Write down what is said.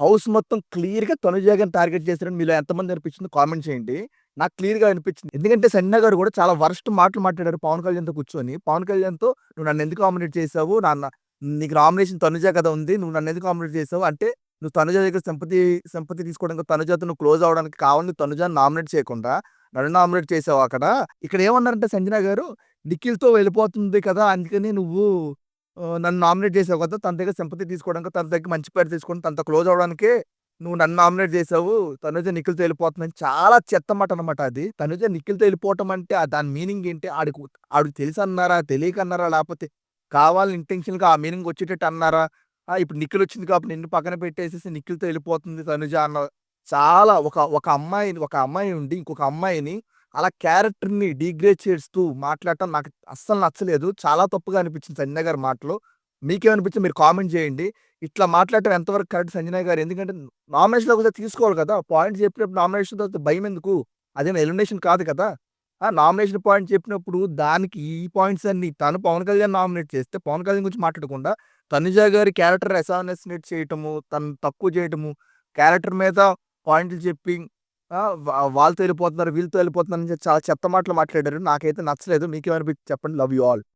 House మొత్తం క్లియర్‌గా తనుజ గారిని టార్గెట్ చేశారని మీలో ఎంతమంది అనిపించిందో కామెంట్ చేయండి. నాకు క్లియర్‌గా అనిపించింది. ఎందుకంటే సంజన గారు కూడా చాలా వరస్ట్ మాటలు మాట్లాడారు పవన్ కళ్యాణ్‌తో కూర్చొని. పవన్ కళ్యాణ్‌తో "నువ్వు నన్ను ఎందుకు కామినేట్ చేసావు? నాన్న నీకు నామినేషన్ తనుజ కదా ఉంది. నువ్వు నన్ను ఎందుకు కామినేట్ చేసావు?" అంటే నువ్వు తనుజ దగ్గర సంపతి సంపతి తీసుకోవడానికి తనుజతో నువ్వు క్లోజ్ అవ్వడానికి కావాలని తనుజాను నామినేట్ చేయకుండా నన్ను నామినేట్ చేసావు అక్కడ. ఇక్కడ ఏమన్నారంటే సంజన గారు నిఖిల్‌తో వెళ్ళిపోతుంది కదా! అందుకని నువ్వు నన్ను నామినేట్ చేసావు కదా! తన దగ్గర సింపతి తీసుకోవడానికి, తన దగ్గర మంచి పేరు తీసుకొని తనతో క్లోజ్ అవడానికే నువ్వు నన్ను నామినేట్ చేసావు. తనుజ నిఖిల్ తేలిపోతుందని చాలా చెత్త మాట అనమాట అది. తనుజ నిఖిల్ వెళ్ళిపోవటం అంటే దాని మీనింగ్ ఏంటి? ఆడికి ఆడికి తెలిసన్నారా? తెలియక అన్నారా? లేకపోతే కావాలని ఇంటెన్షన్గా ఆ మీనింగ్ వచ్చేటట్టు అన్నారా? ఆ! ఇప్పుడు నిఖిల్ వచ్చింది కాబట్టి నిన్ను పక్కన పెట్టేసేసి నిఖిల్‌తో వెళ్ళిపోతుంది తనుజ అన్న చాలా ఒక ఒక అమ్మాయిని ఒక అమ్మాయి ఉండి ఇంకొక అమ్మాయిని అలా క్యారెక్టర్‌ని డిగ్రేడ్ చేస్తూ మాట్లాడటం నాకు అస్సలు నచ్చలేదు. చాలా తప్పుగా అనిపించింది సంజయ్ గారి మాటలు. మీకేమనిపించింది మీరు కామెంట్ చేయండి. ఇట్లా మాట్లాడటం ఎంతవరకు కరెక్ట్ సంజయ్ గారు? ఎందుకంటే నామినేషన్‌లో కూడా తీసుకోవాలి కదా! పాయింట్ చెప్పినప్పుడు నామినేషన్ తర్వాత భయం ఎందుకు? అదేం ఎలిమినేషన్ కాదు కదా! ఆ! నామినేషన్ పాయింట్ చెప్పినప్పుడు దానికి ఈ పాయింట్స్ అన్ని తను పవన్ కళ్యాణ్ నామినేట్ చేస్తే పవన్ కళ్యాణ్ గురించి మాట్లాడకుండా తనుజ గారి క్యారెక్టర్ అసాసినేట్ చేయటము, తను తక్కువ చేయటము, క్యారెక్టర్ మీద పాయింట్లు చెప్పి ఆ! వాళ్ళతో వెళ్ళిపోతున్నారు, వీళ్ళతో వెళ్ళిపోతున్నారు అని చాలా చెత్త మాటలు మాట్లాడారు. నాకైతే నచ్చలేదు. మీకేమనిపించింది చెప్పండి. Love you all.